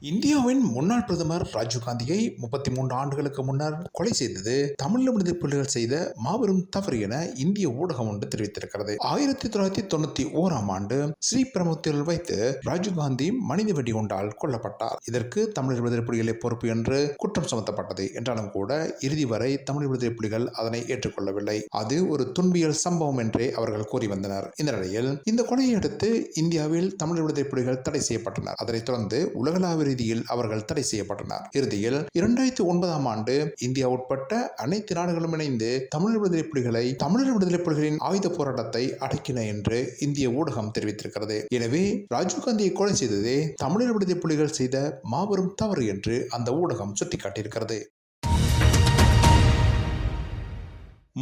இந்தியாவின் முன்னாள் பிரதமர் ராஜீவ்காந்தியை முப்பத்தி மூன்று ஆண்டுகளுக்கு முன்னர் கொலை செய்தது தமிழ் விடுதலை புலிகள் செய்த மாபெரும் தவறு என இந்திய ஊடகம் ஒன்று தெரிவித்திருக்கிறது. ஆயிரத்தி தொள்ளாயிரத்தி தொண்ணூத்தி ஓராம் ஆண்டு ஸ்ரீபெரும்புத்தூரில் வைத்து ராஜீவ்காந்தி மனித வெடி ஒன்றால் கொல்லப்பட்டார். இதற்கு தமிழர் விடுதலை புலிகளை பொறுப்பு என்று குற்றம் சுமத்தப்பட்டது. என்றாலும் கூட இறுதி வரை தமிழ் விடுதலை புலிகள் அதனை ஏற்றுக்கொள்ளவில்லை. அது ஒரு துன்பியல் சம்பவம் என்றே அவர்கள் கூறி வந்தனர். இந்த நிலையில் இந்த கொலையை அடுத்து இந்தியாவில் தமிழ் விடுதலை புலிகள் தடை செய்யப்பட்டனர். அதனைத் தொடர்ந்து உலகளாவிய ரீதியில் அவர்கள் தடை செய்யப்பட்டனர். இறுதியில் இரண்டாயிரத்தி ஒன்பதாம் ஆண்டு இந்தியா உட்பட்ட அனைத்து நாடுகளும் இணைந்து தமிழர் விடுதலை புலிகளை தமிழர் விடுதலை புலிகளின் ஆயுத போராட்டத்தை அடக்கின என்று இந்திய ஊடகம் தெரிவித்திருக்கிறது. எனவே ராஜீவ்காந்தியை கொலை செய்ததே தமிழர் விடுதலை புலிகள் செய்த மாபெரும் தவறு என்று அந்த ஊடகம் சுட்டிக்காட்டியிருக்கிறது.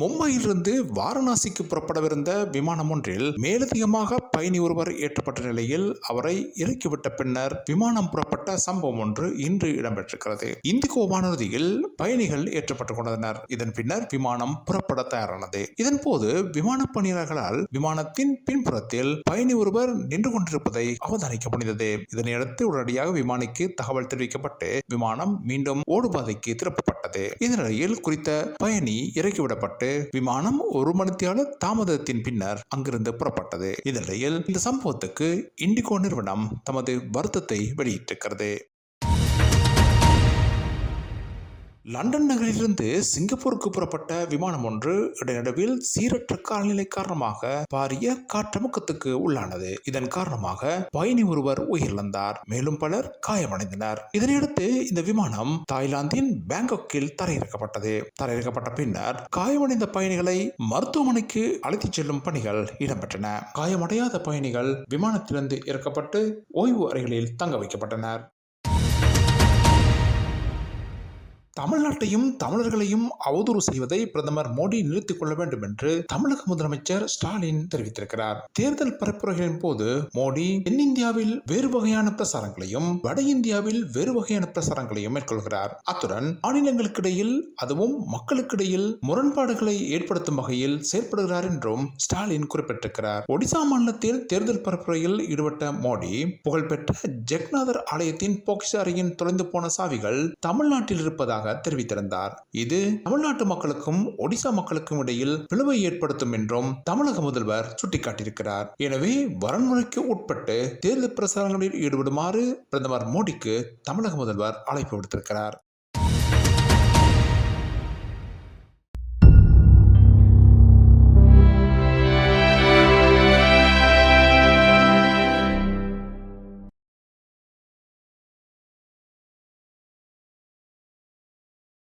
மும்பையிலிருந்து வாரணாசிக்கு புறப்படவிருந்த விமானம் ஒன்றில் மேலதிகமாக பயணி ஒருவர் ஏற்றப்பட்ட நிலையில் அவரை இறக்கிவிட்ட பின்னர் விமானம் புறப்பட்ட சம்பவம் ஒன்று இன்று இடம்பெற்றிருக்கிறது. இந்திகோ வானூர்தியில் பயணிகள் ஏற்றப்பட்டுக் கொண்டனர். இதன் பின்னர் விமானம் புறப்பட தயாரானது. இதன் போது விமான பணியாளர்களால் விமானத்தின் பின்புறத்தில் பயணி ஒருவர் நின்று கொண்டிருப்பதை அவதானிக்க முடிந்தது. இதனையடுத்து உடனடியாக விமானிக்கு தகவல் தெரிவிக்கப்பட்டு விமானம் மீண்டும் ஓடுபாதைக்கு திருப்பப்பட்டது. இதனிடையில் குறித்த பயணி இறக்கிவிடப்பட்டு விமானம் ஒரு மணித்தியால தாமதத்தின் பின்னர் அங்கிருந்து புறப்பட்டது. இதனிடையில் இந்த சம்பவத்துக்கு இண்டிகோ நிறுவனம் தமது வருத்தத்தை வெளியிட்டிருக்கிறது. லண்டன் நகரிலிருந்து சிங்கப்பூருக்கு புறப்பட்ட விமானம் ஒன்று இடைநடுவில் சீரற்ற காலநிலை காரணமாக பாரிய காற்றமுக்கத்துக்கு உள்ளானது. இதன் காரணமாக பயணி ஒருவர் உயிரிழந்தார். மேலும் பலர் காயமடைந்தனர். இதனையடுத்து இந்த விமானம் தாய்லாந்தின் பேங்காக்கில் தரையிறக்கப்பட்டது. தரையிறக்கப்பட்ட பின்னர் காயமடைந்த பயணிகளை மருத்துவமனைக்கு அழைத்துச் செல்லும் பணிகள் இடம்பெற்றன. காயமடையாத பயணிகள் விமானத்திலிருந்து இறக்கப்பட்டு ஓய்வு அறைகளில் தங்க வைக்கப்பட்டனர். தமிழ்நாட்டையும் தமிழர்களையும் அவதூறு செய்வதை பிரதமர் மோடி நிறுத்திக் கொள்ள வேண்டும் என்று தமிழக முதலமைச்சர் ஸ்டாலின் தெரிவித்திருக்கிறார். தேர்தல் பரப்புரைகளின் போது மோடி தென்னிந்தியாவில் வேறு வகையான பிரசாரங்களையும் வட இந்தியாவில் வேறு வகையான பிரசாரங்களையும் மேற்கொள்கிறார். அத்துடன் மாநிலங்களுக்கிடையில் அதுவும் மக்களுக்கிடையில் முரண்பாடுகளை ஏற்படுத்தும் வகையில் செயற்படுகிறார் என்றும் ஸ்டாலின் குறிப்பிட்டிருக்கிறார். ஒடிசா மாநிலத்தில் தேர்தல் பரப்புரையில் ஈடுபட்ட மோடி புகழ்பெற்ற ஜெக்நாதர் ஆலயத்தின் போக்சாரியின் தொலைந்து போன சாவிகள் தமிழ்நாட்டில் இருப்பதாக இருப்பதாக தெரிவித்திருந்தார். இது தமிழ்நாட்டு மக்களுக்கும் ஒடிசா மக்களுக்கும் இடையில் பிளவை ஏற்படுத்தும் என்றும் தமிழக முதல்வர் சுட்டிக்காட்டியிருக்கிறார். எனவே வரன்முறைக்கு உட்பட்டு தேர்தல் பிரசாரங்களில் ஈடுபடுமாறு பிரதமர் மோடிக்கு தமிழக முதல்வர் அழைப்பு விடுத்திருக்கிறார்.